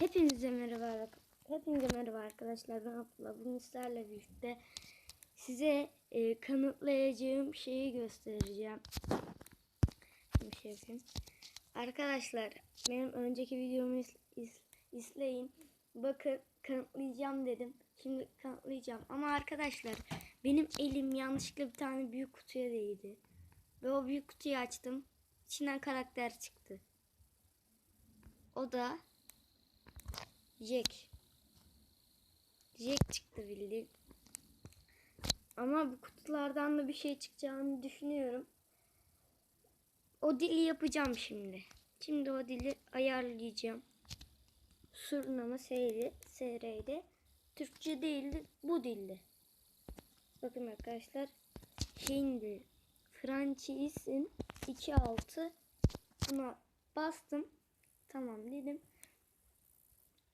Hepinize merhaba. Hepinize merhaba arkadaşlar. Ben Abdullah. Bugün sizlerle birlikte size e, kanıtlayacağım şeyi göstereceğim. Bir şey yapayım. Arkadaşlar benim önceki videomu is- is- izleyin. Bakın kanıtlayacağım dedim. Şimdi kanıtlayacağım. Ama arkadaşlar benim elim yanlışlıkla bir tane büyük kutuya değdi. Ve o büyük kutuyu açtım. İçinden karakter çıktı. O da Jack. Jack çıktı bildiğin. Ama bu kutulardan da bir şey çıkacağını düşünüyorum. O dili yapacağım şimdi. Şimdi o dili ayarlayacağım. Surnama seyri, SR'de. Türkçe değildi, bu dildi. Bakın arkadaşlar. Hindi. Franchise'in 2.6 buna bastım. Tamam dedim.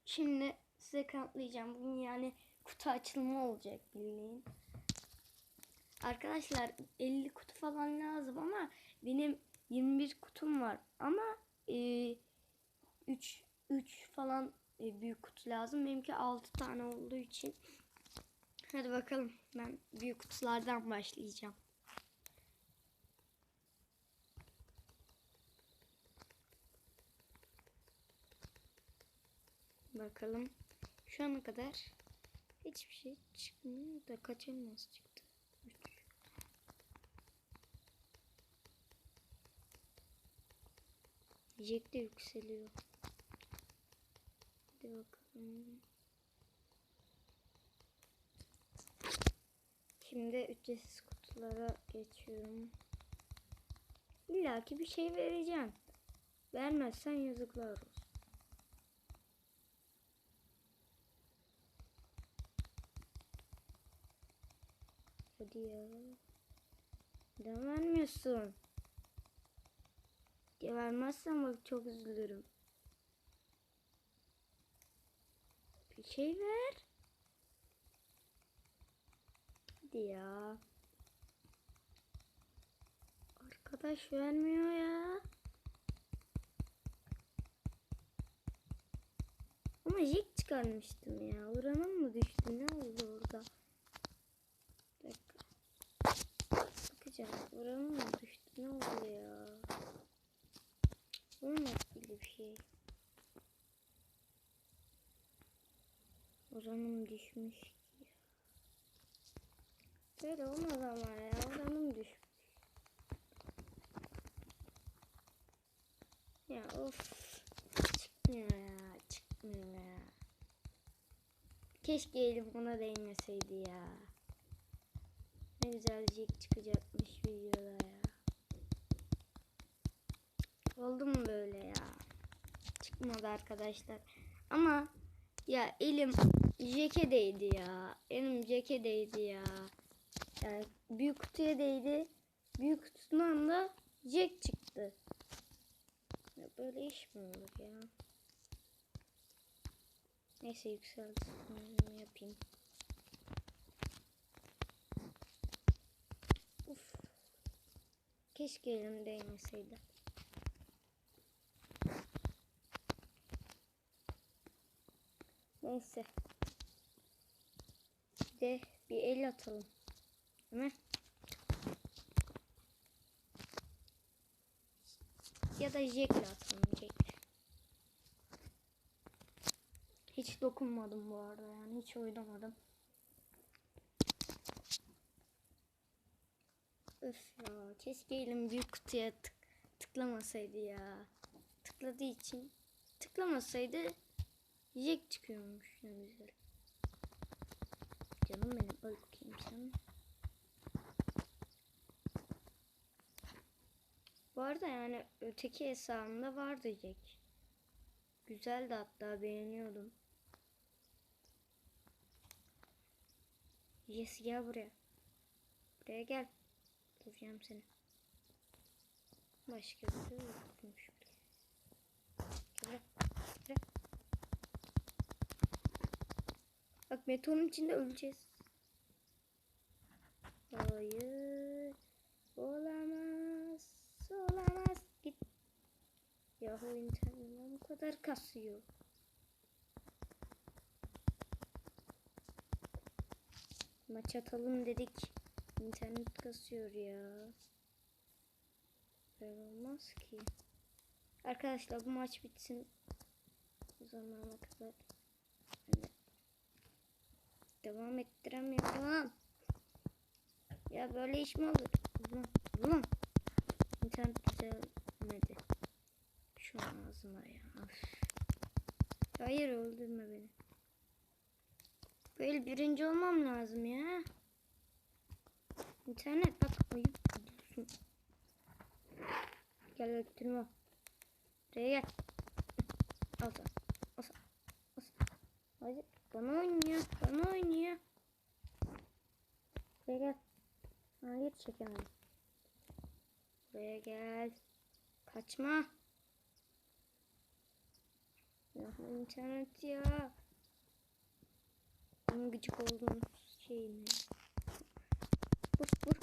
Şimdi size kanıtlayacağım. Bugün yani kutu açılımı olacak bildiğin. Arkadaşlar 50 kutu falan lazım ama benim 21 kutum var. Ama e, 3 3 falan e, büyük kutu lazım. Benimki 6 tane olduğu için. Hadi bakalım. Ben büyük kutulardan başlayacağım. Bakalım. Şu ana kadar hiçbir şey çıkmıyor da kaç elmas çıktı? 3. Jack de yükseliyor. Hadi bakalım. Şimdi ücretsiz kutulara geçiyorum. İlla ki bir şey vereceğim. Vermezsen yazıklar olsun. Hadi ya. Neden vermiyorsun? Ya vermezsen bak çok üzülürüm. Bir şey ver. Hadi ya. Arkadaş vermiyor ya. Ama jig çıkarmıştım ya. Oranın mı düştü? Ne oldu orada? Bir dakika. Bakacağım. Oranın mı düştü? Ne oldu ya? Olmaz böyle bir şey. Oranım düşmüş ki. Böyle olmaz ama ya. Oranım düşmüş. Ya of. Çıkmıyor ya. Çıkmıyor ya. Keşke elim buna değmeseydi ya. Ne güzel Jack çıkacakmış videoda ya. Oldu mu böyle ya? Çıkmadı arkadaşlar. Ama ya elim Jack'e değdi ya. Elim Jack'e değdi ya. Yani büyük kutuya değdi. Büyük kutundan da Jack çıktı. Ya böyle iş mi olur ya? Neyse yükseldi. Bunu yapayım. Keşke elim değmeseydi. Neyse. Bir de bir el atalım. Hemen. Ya da Jack'le atalım. Jack'le. Hiç dokunmadım bu arada yani. Hiç oynamadım. Öf ya. Keşke elim büyük kutuya tık, tıklamasaydı ya. Tıkladığı için tıklamasaydı Jack çıkıyormuş ne güzel. Canım benim öl bakayım sen. Bu arada yani öteki hesabımda vardı Jack. Güzeldi hatta beğeniyordum. Yes gel buraya. Buraya gel vuracağım seni. Başka bir şey yokmuş Bak meteorun içinde öleceğiz. Hayır. Olamaz. Olamaz. Git. Yahu internetim bu kadar kasıyor. Maç atalım dedik. İnternet kasıyor ya. Böyle olmaz ki. Arkadaşlar bu maç bitsin. O zamana kadar. Hani devam ettiremiyorum. Ya böyle iş mi olur? Ulan, ulan. İnternet düzelmedi. Şu an ağzıma ya. Üf. Hayır öldürme beni. Böyle birinci olmam lazım ya. İnternet bak ayıp ediyorsun. Gel öldürme. Buraya gel. Al sana. Al sana. Al sana. Hadi bana oynuyor. Bana oynuyor. Buraya gel. Hayır çekemedim. Buraya gel. Kaçma. Ya internet ya. Bunun gıcık olduğum şey ne? Vur vur.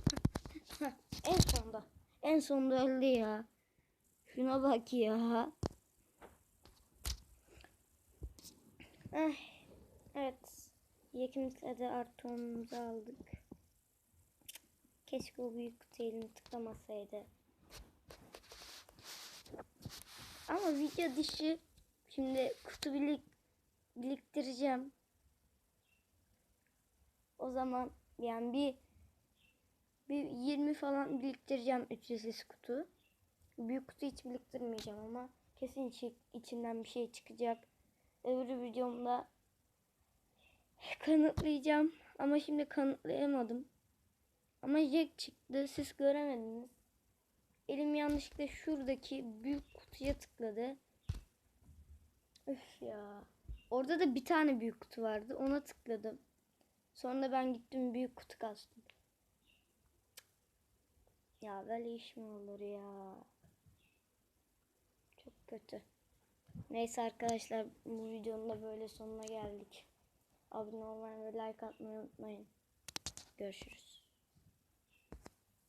En sonda. En sonda öldü ya. Şuna bak ya. Ay, evet. Yakınlıkla da artı onumuzu aldık. Keşke o büyük kutu tıklamasaydı. Ama video dışı şimdi kutu bilik biriktireceğim. O zaman yani bir bir 20 falan biriktireceğim ücretsiz kutu. Büyük kutu hiç biriktirmeyeceğim ama kesin içi- içinden bir şey çıkacak. Öbür videomda kanıtlayacağım. Ama şimdi kanıtlayamadım. Ama Jack çıktı. Siz göremediniz. Elim yanlışlıkla şuradaki büyük kutuya tıkladı. Üf ya. Orada da bir tane büyük kutu vardı. Ona tıkladım. Sonra ben gittim büyük kutu kastım. Ya böyle iş mi olur ya? Çok kötü. Neyse arkadaşlar bu videonun da böyle sonuna geldik. Abone olmayı ve like atmayı unutmayın. Görüşürüz.